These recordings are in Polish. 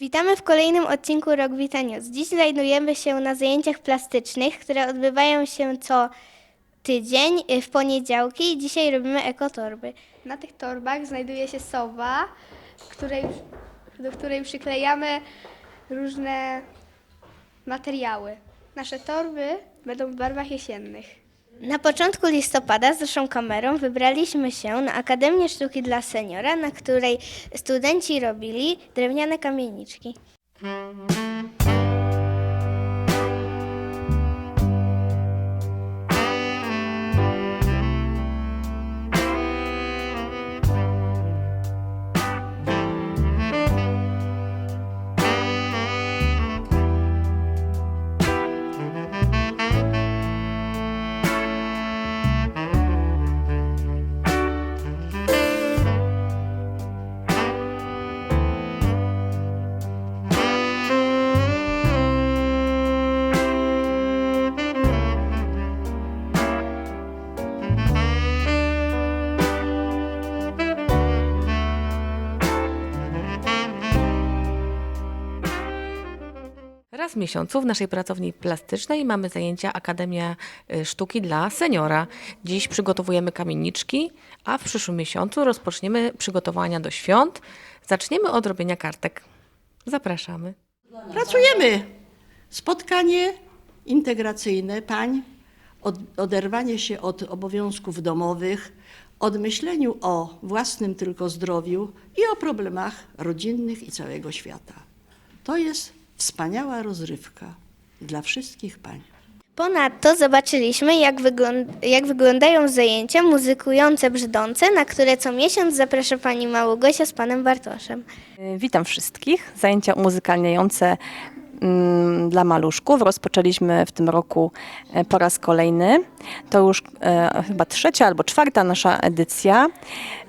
Witamy w kolejnym odcinku Rok Vita News. Dziś znajdujemy się na zajęciach plastycznych, które odbywają się co tydzień y, w poniedziałki i dzisiaj robimy ekotorby. Na tych torbach znajduje się sowa, której, do której przyklejamy różne materiały. Nasze torby będą w barwach jesiennych. Na początku listopada z naszą kamerą wybraliśmy się na Akademię Sztuki dla Seniora, na której studenci robili drewniane kamieniczki. Raz w miesiącu w naszej pracowni plastycznej mamy zajęcia Akademia y, Sztuki dla Seniora. Dziś przygotowujemy kamieniczki, a w przyszłym miesiącu rozpoczniemy przygotowania do świąt. Zaczniemy od robienia kartek. Zapraszamy. Pracujemy. Spotkanie integracyjne pań, od, oderwanie się od obowiązków domowych, od myśleniu o własnym tylko zdrowiu i o problemach rodzinnych i całego świata. To jest wspaniała rozrywka dla wszystkich pań. Ponadto zobaczyliśmy, jak, wygląd- jak wyglądają zajęcia muzykujące brzdące, na które co miesiąc zaprasza pani Małogosia z panem Bartoszem. Witam wszystkich. Zajęcia umuzykalniające dla maluszków rozpoczęliśmy w tym roku e, po raz kolejny. To już e, chyba trzecia albo czwarta nasza edycja.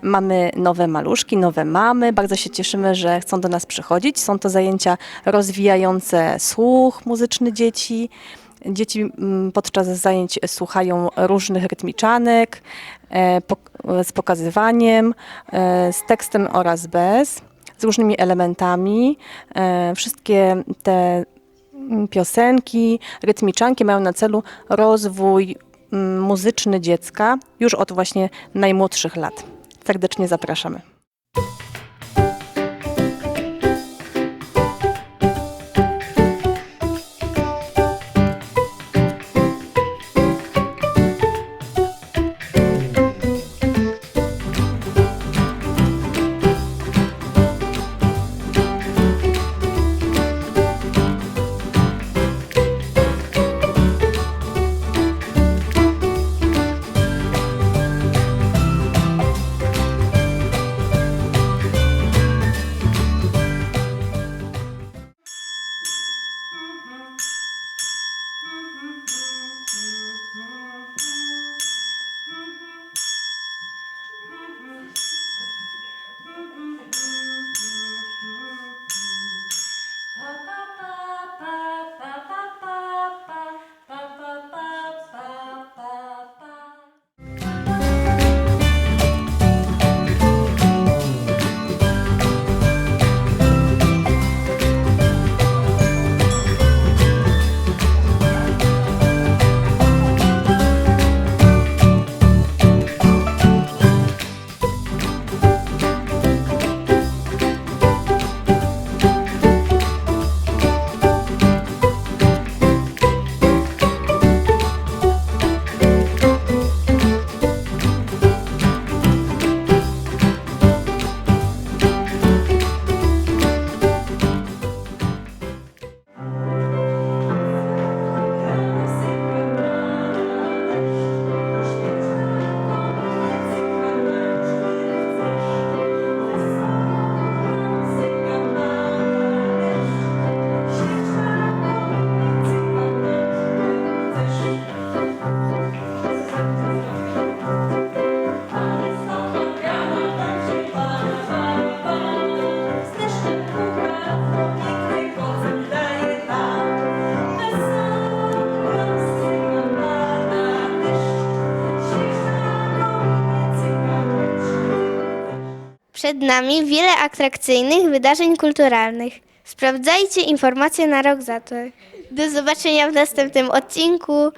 Mamy nowe maluszki, nowe mamy. Bardzo się cieszymy, że chcą do nas przychodzić. Są to zajęcia rozwijające słuch muzyczny dzieci. Dzieci mm, podczas zajęć słuchają różnych rytmiczanek e, z pokazywaniem, z tekstem oraz bez z różnymi elementami. E, Wszystkie te mm, piosenki, rytmiczanki mają na celu rozwój mm, muzyczny dziecka już od właśnie najmłodszych lat. Serdecznie zapraszamy. Przed nami wiele atrakcyjnych wydarzeń kulturalnych. Sprawdzajcie informacje na rok za to. Do zobaczenia w następnym odcinku.